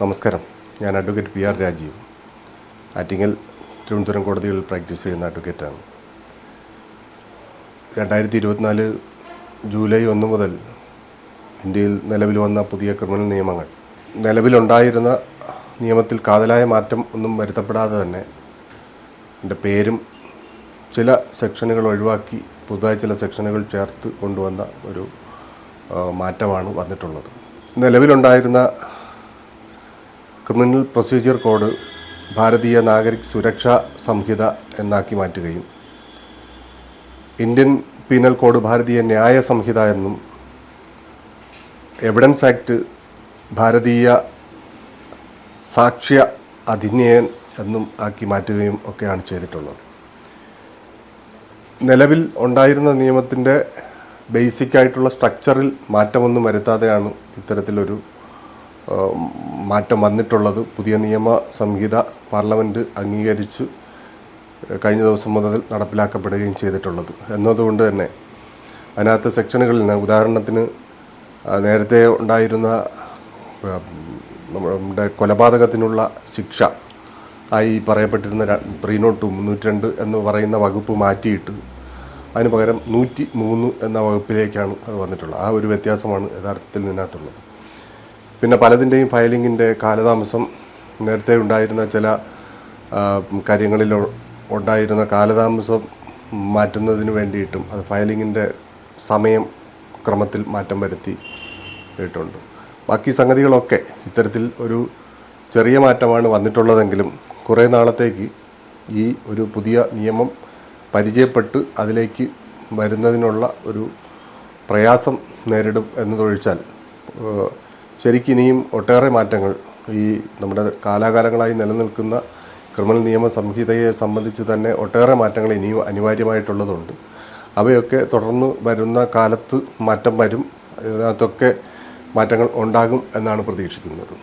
നമസ്കാരം. ഞാൻ advocate P R Rajeev. Attingal Thiruvananthapuram കോടതികളിൽ പ്രാക്ടീസ് ചെയ്യുന്ന അഡ്വക്കേറ്റാണ്. രണ്ടായിരത്തി ഇരുപത്തിനാല് ജൂലൈ ഒന്ന് മുതൽ ഇന്ത്യയിൽ നിലവിൽ വന്ന പുതിയ ക്രിമിനൽ നിയമങ്ങൾ. നിലവിലുണ്ടായിരുന്ന നിയമത്തിൽ കാതലായ മാറ്റം ഒന്നും വരുത്തപ്പെടാതെ തന്നെ എന്റെ പേരും ചില സെക്ഷനുകൾ ഒഴിവാക്കി പുതുതായി ചില സെക്ഷനുകൾ ചേർത്ത് കൊണ്ടുവന്ന ഒരു മാറ്റമാണ് വന്നിട്ടുള്ളത്. നിലവിലുണ്ടായിരുന്ന ക്രിമിനൽ പ്രൊസീജിയർ കോഡ് ഭാരതീയ നാഗരിക് സുരക്ഷാ സംഹിത എന്നാക്കി മാറ്റുകയും ഇന്ത്യൻ പീനൽ കോഡ് ഭാരതീയ ന്യായ സംഹിത എന്നും എവിഡൻസ് ആക്ട് ഭാരതീയ സാക്ഷ്യ അധിനിയൻ എന്നും ആക്കി മാറ്റുകയും ഒക്കെയാണ് ചെയ്തിട്ടുള്ളത്. നിലവിൽ ഉണ്ടായിരുന്ന നിയമത്തിന്റെ ബേസിക് ആയിട്ടുള്ള സ്ട്രക്ചറിൽ മാറ്റമൊന്നും വരുത്താതെയാണ് ഇത്തരത്തിലൊരു മാറ്റം വന്നിട്ടുള്ളത് പുതിയ നിയമ സംഹിത പാർലമെന്റ് അംഗീകരിച്ച് കഴിഞ്ഞ ദിവസം മുതൽ നടപ്പിലാക്കപ്പെടുകയും ചെയ്തിട്ടുള്ളത്. എന്നതുകൊണ്ട് തന്നെ അതിനകത്ത് സെക്ഷനുകളിൽ നിന്ന് ഉദാഹരണത്തിന് നേരത്തെ ഉണ്ടായിരുന്ന നമ്മുടെ കൊലപാതകത്തിനുള്ള ശിക്ഷ ആയി പറയപ്പെട്ടിരുന്ന ത്രീ നോട്ട് ടു മുന്നൂറ്റി രണ്ട് എന്ന് പറയുന്ന വകുപ്പ് മാറ്റിയിട്ട് അതിന് പകരം നൂറ്റി മൂന്ന് എന്ന വകുപ്പിലേക്കാണ് അത് വന്നിട്ടുള്ളത്. ആ ഒരു വ്യത്യാസമാണ് യഥാർത്ഥത്തിൽ ഇതിനകത്തുള്ളത്. പിന്നെ പലതിന്റെയും ഫയലിങ്ങിന്റെ കാലതാമസം നേരത്തെ ഉണ്ടായിരുന്ന ചില കാര്യങ്ങളിൽ ഉണ്ടായിരുന്ന കാലതാമസം മാറ്റുന്നതിന് വേണ്ടിയിട്ടും അത് ഫയലിങ്ങിന്റെ സമയം ക്രമത്തിൽ മാറ്റം വരുത്തിയിട്ടുണ്ട് ബാക്കി സംഗതികളൊക്കെ ഇത്തരത്തിൽ ഒരു ചെറിയ മാറ്റമാണ് വന്നിട്ടുള്ളതെങ്കിലും കുറേ നാളത്തേക്ക് ഈ ഒരു പുതിയ നിയമം പരിചയപ്പെട്ട് അതിലേക്ക് വരുന്നതിനുള്ള ഒരു പ്രയാസം നേരിടും എന്നതൊഴിച്ചാൽ ശരിക്കും ഇനിയും ഒട്ടേറെ മാറ്റങ്ങൾ ഈ നമ്മുടെ കാലാകാലങ്ങളായി നിലനിൽക്കുന്ന ക്രിമിനൽ നിയമ സംഹിതയെ സംബന്ധിച്ച് തന്നെ ഒട്ടേറെ മാറ്റങ്ങൾ ഇനിയും അനിവാര്യമായിട്ടുള്ളതുണ്ട്. അവയൊക്കെ തുടർന്ന് വരുന്ന കാലത്ത് മാറ്റം വരും. അതിനകത്തൊക്കെ മാറ്റങ്ങൾ ഉണ്ടാകും എന്നാണ് പ്രതീക്ഷിക്കുന്നത്.